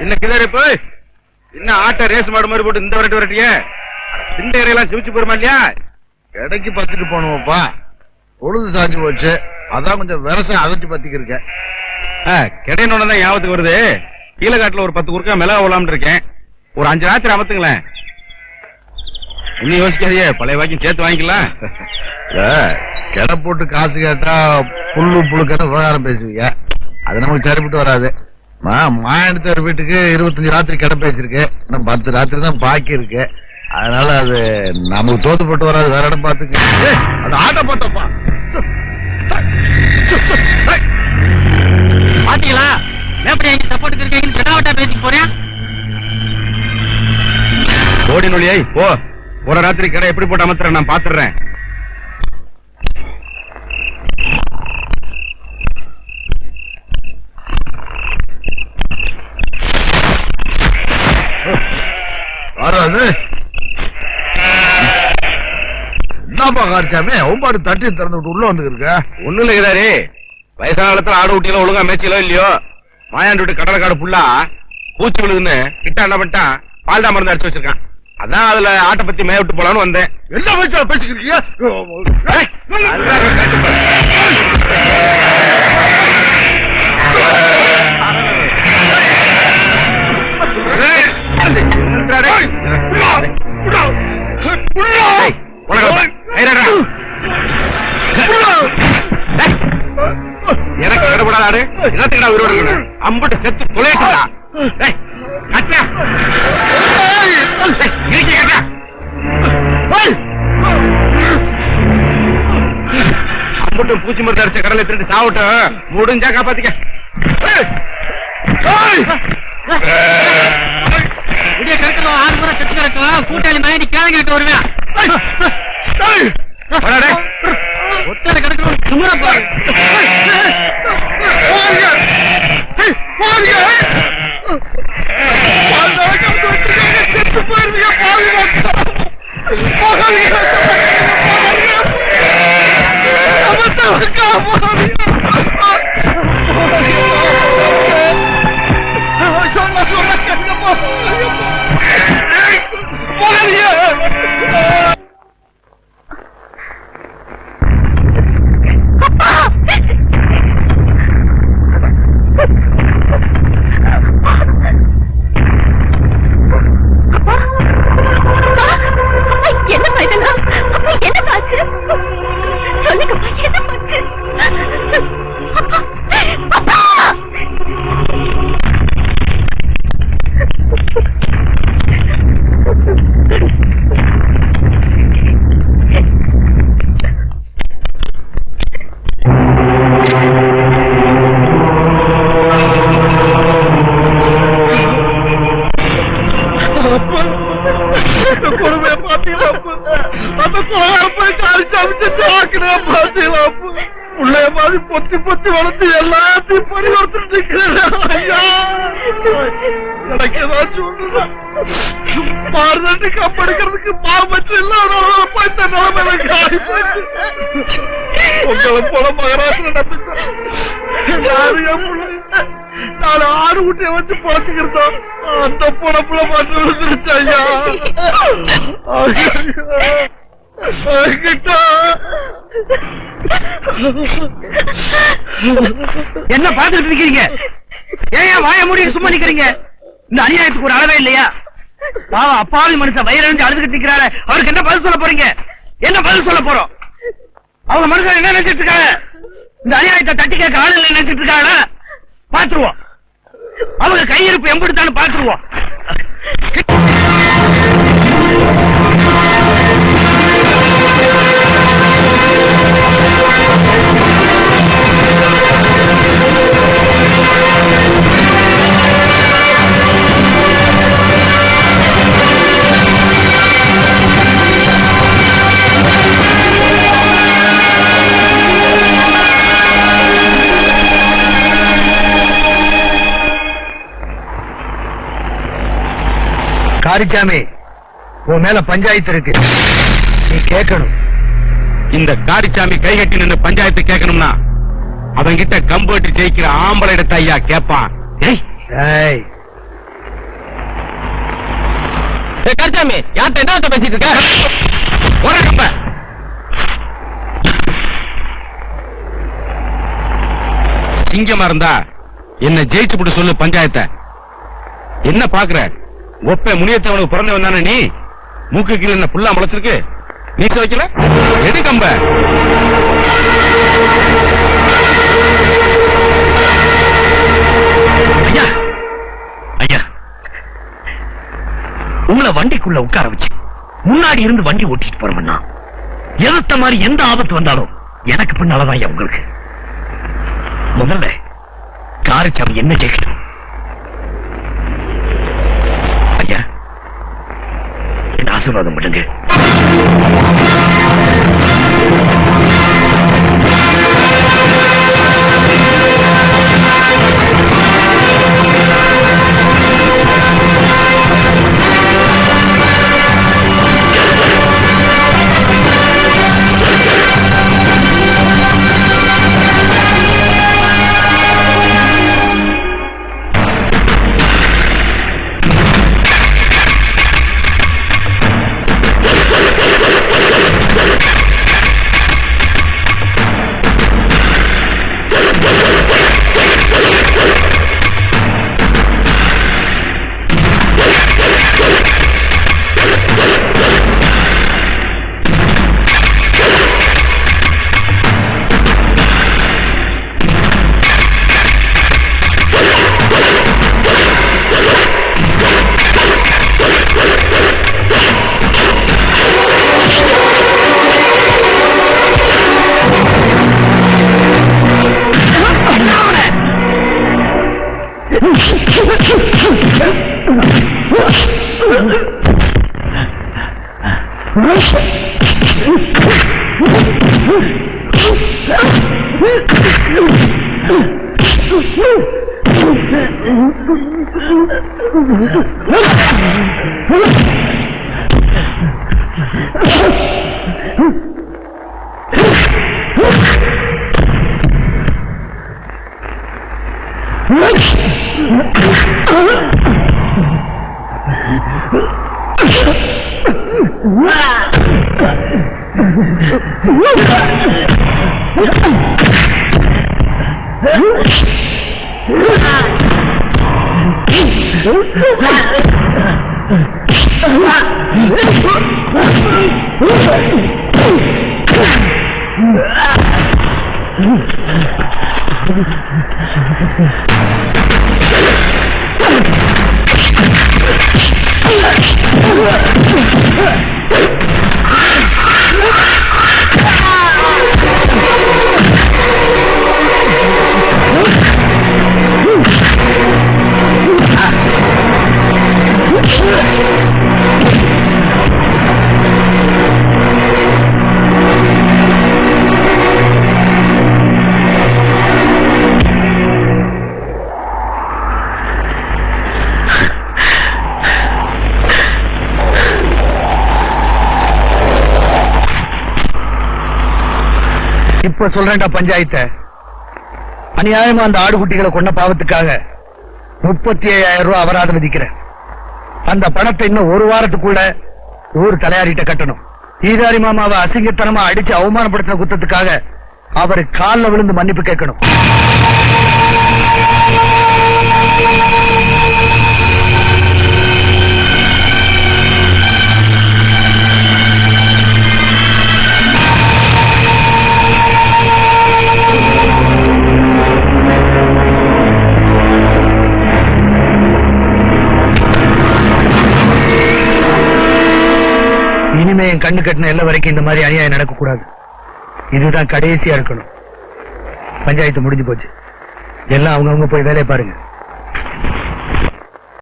என்ன கிதாரி போய்? என்ன ஆட்ட ரேஸ் மாடு மாதிரி போட்டு இந்த வரட்டு வரட்டிய சிந்த இறையெல்லாம் சிவிச்சு போயிருமா இல்லையா? இடைக்கு பத்துட்டு போனோம்ப்பா. பொழுது சாஞ்சு போச்சு. அதான் கொஞ்சம் விரசம் அதட்டி பத்திக்கிருக்கேன். கிடையனோட தான் ஞாபகத்துக்கு வருது? கீழகாட்டுல ஒரு பத்து குறுக்கா மிளகா விழாமட்டு இருக்கேன். ஒரு அஞ்சு ராத்திரி அமத்துங்களேன். இன்னும் யோசிக்காதே பழைய வாக்கியம் சேர்த்து வாங்கிக்கலாம். கிட போட்டு காசு கேட்டா புல்லு புழுக்கன்னு விவகாரம் பேசுவீங்க. அது நமக்கு சரிப்பட்டு வராது. மா மாயனத்தர் வீட்டுக்கு இருபத்தஞ்சு ராத்திரி கிட பேசிருக்கு இன்னும் பத்து ராத்திரி தான் பாக்கி இருக்கு. அதனால அது நமக்கு தோத்து போட்டு வராது வேற இடம் பாத்துக்கு ஏய், அது ஆட்ட போட்டப்பா. பாத்தீங்களா? எப்படி எங்க சப்போர்ட்டுக்கு இருக்கீங்கன்னு கடாவட்டா பேசிட்டு போறேன். ஓடி நொழியை போ. ஒரு ராத்திரி கடை எப்படி போட்டு அமர்த்துறேன் நான் பாத்துறேன். வராது என்னப்பா காரிச்சாமி ஒம்பாடு தட்டி திறந்து விட்டு உள்ள வந்துருக்க ஒண்ணும் இல்ல கிதாரி. வயசான காலத்துல ஆடு ஊட்டியில ஒழுங்கா மேய்ச்சிலோ இல்லையோ? மாயாண்டு விட்டு கடலை காடு ஃபுல்லா பூச்சி விழுதுன்னு கிட்ட என்ன பண்ணிட்டான் பால்டா மருந்து அடிச்சு வச்சிருக்கான். அதான் அதுல ஆட்டை பத்தி மேய விட்டு போலான்னு வந்தேன். என்ன வச்சு பேசிக்கிறீங்க ஏய், என்னத்துக்கடா உயிரோட? அம்புட்டு செத்து துளையட்டுடா டேய் கட்டா இழுச்சு கட்டா அம்புட்டும் பூச்சி மருந்து அடிச்ச கடலை திருட்டு சாவட்டும் முடிஞ்சா காப்பாத்திக்க. விடிய கிடக்கலாம் ஆறு முறை செத்து கிடக்கலாம் கூட்டாளி மயடி கேளுங்க கிட்ட வருவேன் வாடா டேய். ஒத்தரை கிடக்கலாம் சுமர குலகாரப்பை காலி சமைச்சு பாத்தீங்களா பிள்ளைய மாதிரி பொத்தி பொத்தி வளர்த்து எல்லாத்தையும் பரிவர்த்தனை இருக்கிறேன். ஐயா எனக்கு ஏதாச்சும் ஒண்ணுதான் மாறுதட்டு கப்படுக்கிறதுக்கு பாவமற்ற இல்லாத போய் தன் உங்களை போல மகராசில நம்பிட்டேன் யாரையும் நாலு ஆடு ஊட்டிய வச்சு பொழைச்சுக்கிறதா அந்த பொழப்புல மாற்றம் விழுந்துருச்சு ஐயா. என்ன பாத்துட்டு இருக்கீங்க ஏன் வாய மூடி சும்மா நிக்கிறீங்க? இந்த அநியாயத்துக்கு ஒரு அளவே இல்லையா? பாவம் அப்பாவி மனுஷன் வயிறறிஞ்சு அழுதுகிட்டு நிக்கிறாரு. அவருக்கு என்ன பதில் சொல்ல போறீங்க? என்ன பதில் சொல்ல போறோம்? அவங்க மனுஷன் என்ன நினைச்சிட்டு இருக்காங்க? இந்த அநியாயத்தை தட்டி கேட்க ஆளு இல்லை நினைச்சிட்டு இருக்காங்களா? பாத்துருவோம் அவங்க கையிருப்பு எம்பிடுத்தான்னு பாத்துருவோம் காரிச்சாமி உன் மேல பஞ்சாயத்து இருக்கு. நீ கேட்கணும். இந்த காரிச்சாமி கை கட்டி நின்னு பஞ்சாயத்து கேட்கணும்னா அவன் கிட்ட கம்பு வெட்டி ஜெயிக்கிற ஆம்பளை இடத்த ஐயா ஏய். கருச்சாமி யார்கிட்ட என்ன பேசிட்டு இருக்க? போற கம்ப. சிங்கமா இருந்தா என்ன ஜெயிச்சு சொல்லு பஞ்சாயத்தை. என்ன பாக்குற? ஒப்ப முனியத்தவனுக்கு பிறந்து வந்தானே நீ? மூக்கு கீழ என்ன புல்லா முளைச்சிருக்கு? நீ வைக்கல? எது கம்ப. ஐயா ஐயா. உங்களை வண்டிக்குள்ள உட்கார வச்சு முன்னாடி இருந்து வண்டி ஓட்டிட்டு போறோம்னா எதிர்த்த மாதிரி எந்த ஆபத்து வந்தாலும் எனக்கு பின்னாலதான் ஐயா உங்களுக்கு. முதல்ல காரச்சாமி என்ன ஜெயிக்கட்டும் ஐயா என்ன ஆசீர்வாதம் பண்ணுங்க. Wow! Yeah. இப்ப சொல்றேன்டா பஞ்சாயத்தை. அநியாயமா அந்த ஆடுகுட்டிகளை கொண்ட பாவத்துக்காக முப்பத்தி ஐயாயிரம் ரூபாய் அபராதம் விதிக்கிறேன். அந்த பணத்தை இன்னும் ஒரு வாரத்துக்குள்ள ஊர் தலையாரிட்ட கட்டணும். ஈதாரி மாமாவை அசிங்கத்தனமா அடிச்சு அவமானப்படுத்தின குத்தத்துக்காக அவர் கால்ல விழுந்து மன்னிப்பு கேட்கணும். இனிமே என் கண்ணு கட்டின எல்லை வரைக்கும் இந்த மாதிரி அநியாயம் நடக்கக்கூடாது. இதுதான் கடைசியா இருக்கணும். பஞ்சாயத்து முடிஞ்சு போச்சு. எல்லாம் அவங்கவுங்க போய் வேலையை பாருங்க.